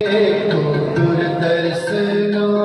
ਗੁਰ ਦਰਸਨੋ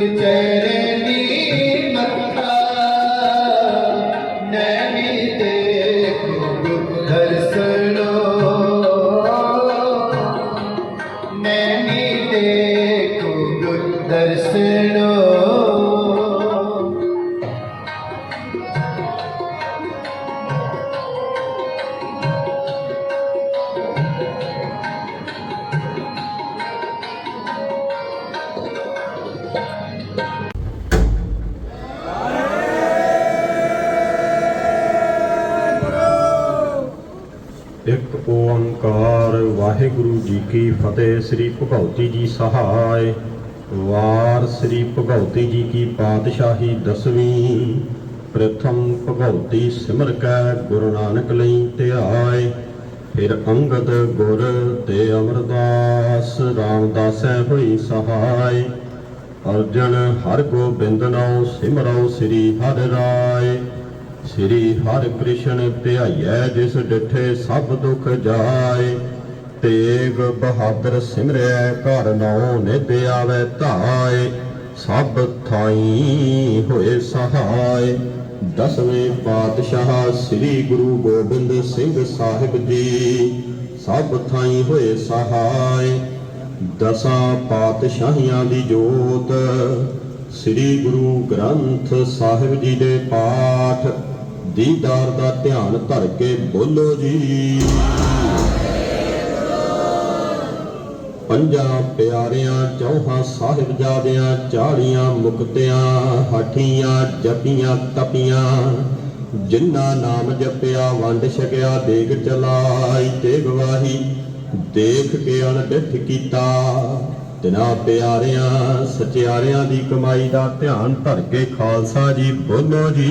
ਗੁਰ ਓੰਕਾਰ। ਵਾਹਿਗੁਰੂ ਜੀ ਕੀ ਫਤਿਹ। ਸ੍ਰੀ ਭਗਉਤੀ ਜੀ ਸਹਾਇ। ਵਾਰ ਸ੍ਰੀ ਭਗਉਤੀ ਜੀ ਕੀ ਪਾਤਸ਼ਾਹੀ ਦਸਵੀਂ। ਪ੍ਰਥਮ ਭਗਉਤੀ ਸਿਮਰ ਕੈ ਗੁਰੂ ਨਾਨਕ ਲਈ ਧਿਆਏ ਫਿਰ ਅੰਗਦ ਗੁਰ ਤੇ ਅਮਰਦਾਸ। ਰਾਮਦਾਸੈ ਹੋਈ ਸਹਾਇ। ਅਰਜਨ ਹਰ ਗੋਬਿੰਦ ਨਾਉ ਸਿਮਰਉ ਸ੍ਰੀ ਹਰਿ ਰਾਏ ਸ੍ਰੀ ਹਰਿ ਕ੍ਰਿਸ਼ਨ ਧਿਆਈਐ ਜਿਸ ਡਿਠੇ ਸਭ ਦੁਖ ਜਾਏ। ਤੇਗ ਬਹਾਦਰ ਸਿਮਰਿਐ ਘਰ ਨੌ ਨਿਧ ਆਵੈ ਧਾਏ। ਸਭ ਥਾਈ ਹੋਏ ਸਹਾਇ ਦਸਵੇਂ ਪਾਤਸ਼ਾਹ ਸ੍ਰੀ ਗੁਰੂ ਗੋਬਿੰਦ ਸਿੰਘ ਸਾਹਿਬ ਜੀ, ਸਭ ਥਾਈ ਹੋਏ ਸਹਾਇ ਦਸਾਂ ਪਾਤਸ਼ਾਹੀਆਂ ਦੀ ਜੋਤ, ਸ੍ਰੀ ਗੁਰੂ ਗ੍ਰੰਥ ਸਾਹਿਬ ਜੀ ਦੇ ਪਾਠ। ਦੀਦਾਰ ਦਾ ਧਿਆਨ ਧਰ ਕੇ ਬੋਲੋ ਜੀ। ਪੰਜਾਂ ਪਿਆਰਿਆਂ, ਚੌਹਾਂ ਸਾਹਿਬਜ਼ਾਦਿਆਂ ਚਾੜੀਆਂ ਮੁਕਤਿਆਂ, ਹਾਠੀਆਂ, ਜਪੀਆਂ, ਤਪੀਆਂ, ਜਿਨ੍ਹਾਂ ਨਾਮ ਜਪਿਆ, ਵੰਡ ਛਕਿਆ, ਦੇਗ ਚਲਾਈ ਤੇ ਗਵਾਹੀ ਦੇਖ ਕੇ ਅਣਡਿਠ ਕੀਤਾ। ਤਿਨਾ ਪਿਆਰਿਆਂ, ਸਚਿਆਰਿਆਂ ਦੀ ਕਮਾਈ ਦਾ ਧਿਆਨ ਧਰ ਕੇ ਖਾਲਸਾ ਜੀ ਬੋਲੋ ਜੀ।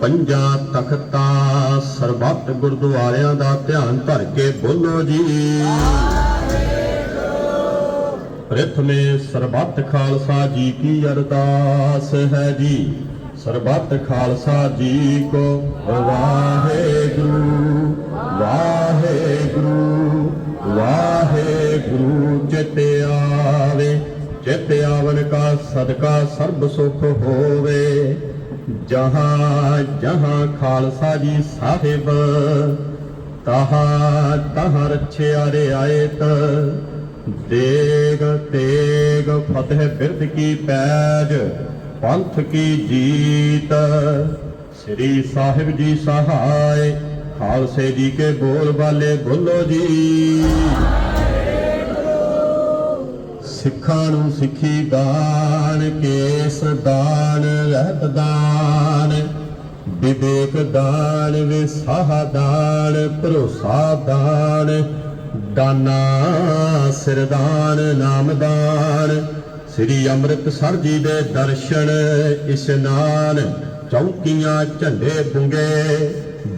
ਪੰਜਾਂ ਤਖਤਾਂ ਸਰਬੱਤ ਗੁਰਦੁਆਰਿਆਂ ਦਾ ਧਿਆਨ ਧਰ ਕੇ ਬੋਲੋ ਜੀ। ਪ੍ਰਥਮੇ ਸਰਬੱਤ ਖਾਲਸਾ ਜੀ ਕੀ ਅਰਦਾਸ ਹੈ ਜੀ। ਸਰਬੱਤ ਖਾਲਸਾ ਜੀ ਕੋ ਵਾਹਿਗੁਰੂ ਵਾਹਿਗੁਰੂ ਵਾਹਿਗੁਰੂ ਚਿਤ ਆਵੇ। ਚਿਤ ਆਵਨ ਕਾ ਸਦਕਾ ਸਰਬ ਸੁਖ ਹੋਵੇ। ਜਹਾਂ ਜਹਾਂ ਖਾਲਸਾ ਜੀ ਸਾਹਿਬ, ਤਹਾ, ਤਹ ਰਛਿਆ ਰਿਆਇਤ ਦੇਗ, ਤੇਗ ਫਤਿਹ ਬਿਰਦ ਕੀ ਪੈਜ, ਪੰਥ ਕੀ ਜੀਤ। ਸ੍ਰੀ ਸਾਹਿਬ ਜੀ ਸਹਾਇ, ਖਾਲਸੇ ਜੀ ਕੇ ਬੋਲ ਬਾਲੇ ਬੋਲੋ ਜੀ। ਸਿੱਖਾਂ ਨੂੰ ਸਿੱਖੀ ਦਾਨ ਕੇਸ ਦਾਨ ਰਹਿਤ ਦਾਨ। ਵਿਵੇਕ ਦਾਨ, ਵਿਸਾਹ ਦਾਨ, ਭਰੋਸਾ ਦਾਨ। ਦਾਨਾ, ਸਿਰਦਾਨ ਨਾਮਦਾਨ ਸ੍ਰੀ ਅੰਮ੍ਰਿਤਸਰ ਜੀ ਦੇ ਦਰਸ਼ਨ ਇਸ਼ਨਾਨ ਚੌਕੀਆਂ ਝੰਡੇ ਬੁੰਗੇ।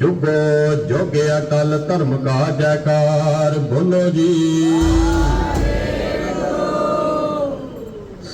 ਜੁਗੋ ਜੋਗੇ ਅਟਲ ਧਰਮ ਕਾ ਜੈਕਾਰ, ਬੋਲੋ ਜੀ।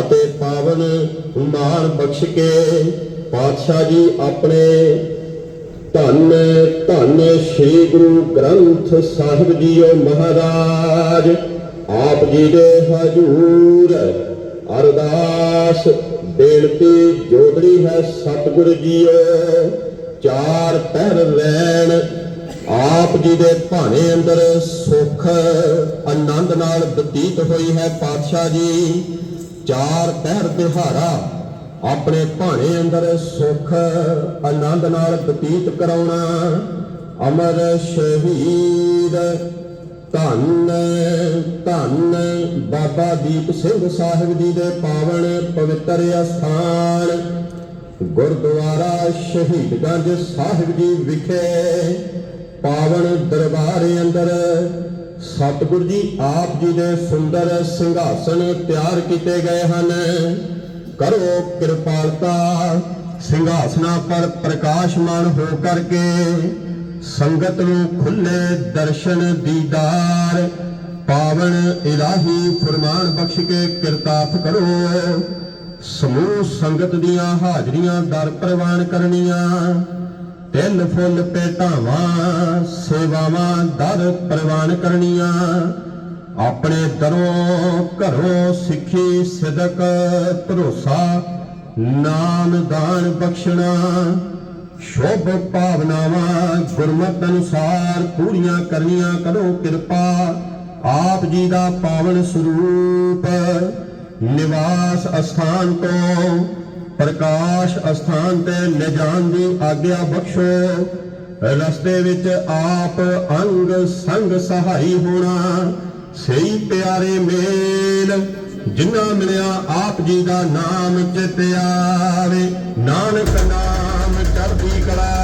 ਅਤੇ ਪਾਵਨ ਮਾਨ ਬਖਸ਼ ਕੇ ਪਾਤਸ਼ਾਹ ਜੀ ਆਪਣੇ ਧੰਨ ਧੰਨ ਸ੍ਰੀ ਗੁਰੂ ਗ੍ਰੰਥ ਸਾਹਿਬ ਜੀਓ ਮਹਾਰਾਜ। ਆਪ ਜੀ ਦੇ ਹਜੂਰ ਅਰਦਾਸ, ਬੇਨਤੀ ਜੋਦੜੀ ਹੈ ਸਤਿਗੁਰ ਜੀਓ। ਚਾਰ ਪੈਰ ਲੈਣ ਆਪ ਜੀ ਦੇ ਭਾਣੇ ਅੰਦਰ ਸੁਖ, ਆਨੰਦ ਨਾਲ ਬਤੀਤ ਹੋਈ ਹੈ ਪਾਤਸ਼ਾਹ ਜੀ। ਚਾਰ ਪਹਿਰ ਦਿਹਾੜਾ ਆਪਣੇ ਭਾਣੇ ਅੰਦਰ ਸੁਖ ਆਨੰਦ ਨਾਲ ਬਤੀਤ ਕਰਾਉਣਾ। ਅਮਰ ਸ਼ਹੀਦ, ਧੰਨ ਧੰਨ ਬਾਬਾ ਦੀਪ ਸਿੰਘ ਸਾਹਿਬ ਜੀ ਦੇ ਪਾਵਨ ਪਵਿੱਤਰ ਅਸਥਾਨ, ਗੁਰਦੁਆਰਾ ਸ਼ਹੀਦਗੰਜ ਸਾਹਿਬ ਜੀ ਵਿਖੇ ਪਾਵਨ ਦਰਬਾਰ ਅੰਦਰ ਸਤਿਗੁਰ ਜੀ, ਆਪ ਜੀ ਦੇ ਸੁੰਦਰ ਸਿੰਘਾਸਨ ਤਿਆਰ ਕੀਤੇ ਗਏ ਹਨ। ਕਰੋ ਕਿਰਪਾਲਤਾ, ਸਿੰਘਾਸਨਾ ਪਰ ਪ੍ਰਕਾਸ਼ਮਾਨ ਹੋ ਕਰਕੇ ਸੰਗਤ ਨੂੰ ਖੁੱਲੇ ਦਰਸ਼ਨ ਦੀਦਾਰ, ਪਾਵਨ ਇਲਾਹੀ ਫਰਮਾਨ ਬਖਸ਼ ਕੇ ਕਿਰਤਾਰਥ ਕਰੋ। ਸਮੂਹ ਸੰਗਤ ਦੀਆਂ ਹਾਜ਼ਰੀਆਂ ਦਰ ਪ੍ਰਵਾਨ ਕਰਨੀਆਂ। ਤਿੰਨ ਫੁੱਲ ਭੇਟਾਵਾਂ, ਸੇਵਾਵਾਂ ਦਰ ਪ੍ਰਵਾਨ ਕਰਨੀਆਂ। ਆਪਣੇ ਦਰੋਂ ਘਰੋਂ ਸਿੱਖੀ ਸਿਦਕ, ਭਰੋਸਾ, ਨਾਮ ਦਾਨ ਬਖਸ਼ਣਾ। ਸ਼ੁਭ ਭਾਵਨਾਵਾਂ ਗੁਰਮਤ ਅਨੁਸਾਰ ਪੂਰੀਆਂ ਕਰਨੀਆਂ ਕਰੋ ਕਿਰਪਾ। ਆਪ ਜੀ ਦਾ ਪਾਵਨ ਸਰੂਪ ਨਿਵਾਸ ਅਸਥਾਨ ਤੋਂ ਪ੍ਰਕਾਸ਼ ਅਸਥਾਨ ਤੇ ਲਿਜਾਣ ਦੀ ਆਗਿਆ ਬਖਸ਼ੋ। ਰਸਤੇ ਵਿੱਚ ਆਪ ਅੰਗ ਸੰਗ ਸਹਾਈ ਹੋਣਾ। ਸਹੀ ਪਿਆਰੇ ਮੇਲ, ਜਿੰਨਾ ਮਿਲਿਆ ਆਪ ਜੀ ਦਾ ਨਾਮ ਚਿਤ ਆਵੇ ਨਾਨਕ ਨਾਮ ਚੜ੍ਹਦੀ ਕਲਾ।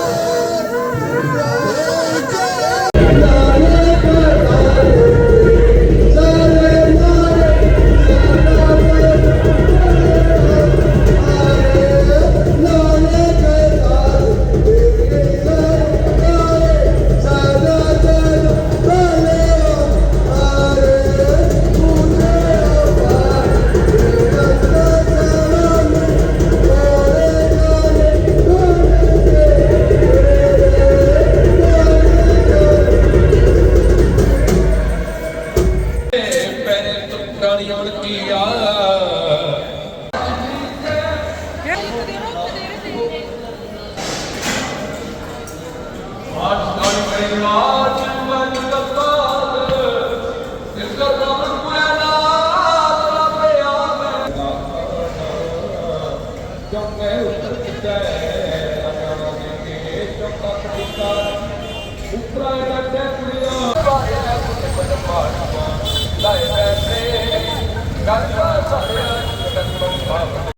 ਦਾ ਰਮਨ ਪੁਆਲਾ ਤਲਾ ਪਿਆ ਮੈਂ। ਜੰਗੇ ਉਤਰ ਕਿਤੇ ਅਗਰ ਕੇ ਚੋਕਾ ਕੁੱਤਾ ਉਪਰਾ ਡੱਟੇ ਕੁੜੀਆਂ ਬਾਹਰ ਕੁੱਤੇ ਪਟ ਪਾੜ ਲਾਏ ਬੈਠੇ ਗੱਲ ਸਾਰੇ ਜਗਤ ਨੂੰ ਭਾਵ